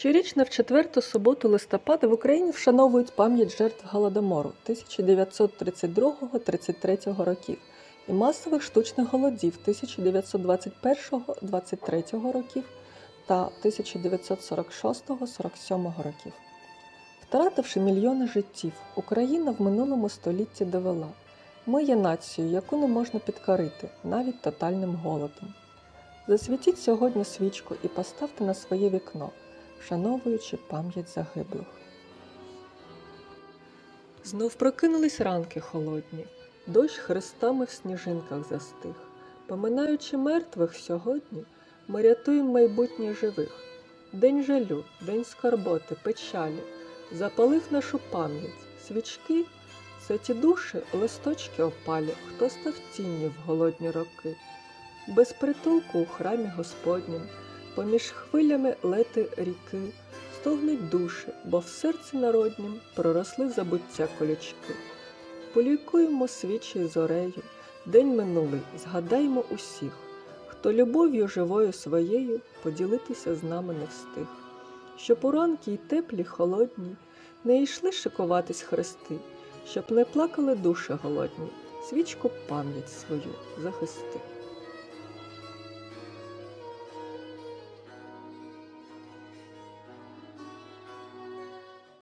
Щорічно в четверту суботу листопада в Україні вшановують пам'ять жертв Голодомору 1932-33 років і масових штучних голодів 1921-23 років та 1946-47 років. Втративши мільйони життів, Україна в минулому столітті довела ми є нацією, яку не можна підкорити навіть тотальним голодом. Засвітіть сьогодні свічку і поставте на своє вікно, вшановуючи пам'ять загиблих. Знов прокинулись ранки холодні, дощ хрестами в сніжинках застиг. Поминаючи мертвих сьогодні, ми рятуємо майбутнє живих. День жалю, день скорботи, печалі, запалив нашу пам'ять, свічки це ті душі, листочки опалі, хто став тінню в голодні роки. Без притулку у храмі Господнім, поміж хвилями лети ріки, стогнуть душі, бо в серці народнім проросли забуття колючки. Полікуємо свічі зорею, день минулий, згадаймо усіх, хто любов'ю живою своєю поділитися з нами не встиг. Щоб уранки й теплі, холодні, не йшли шикуватись хрести, щоб не плакали душі голодні, свічку пам'ять свою захисти.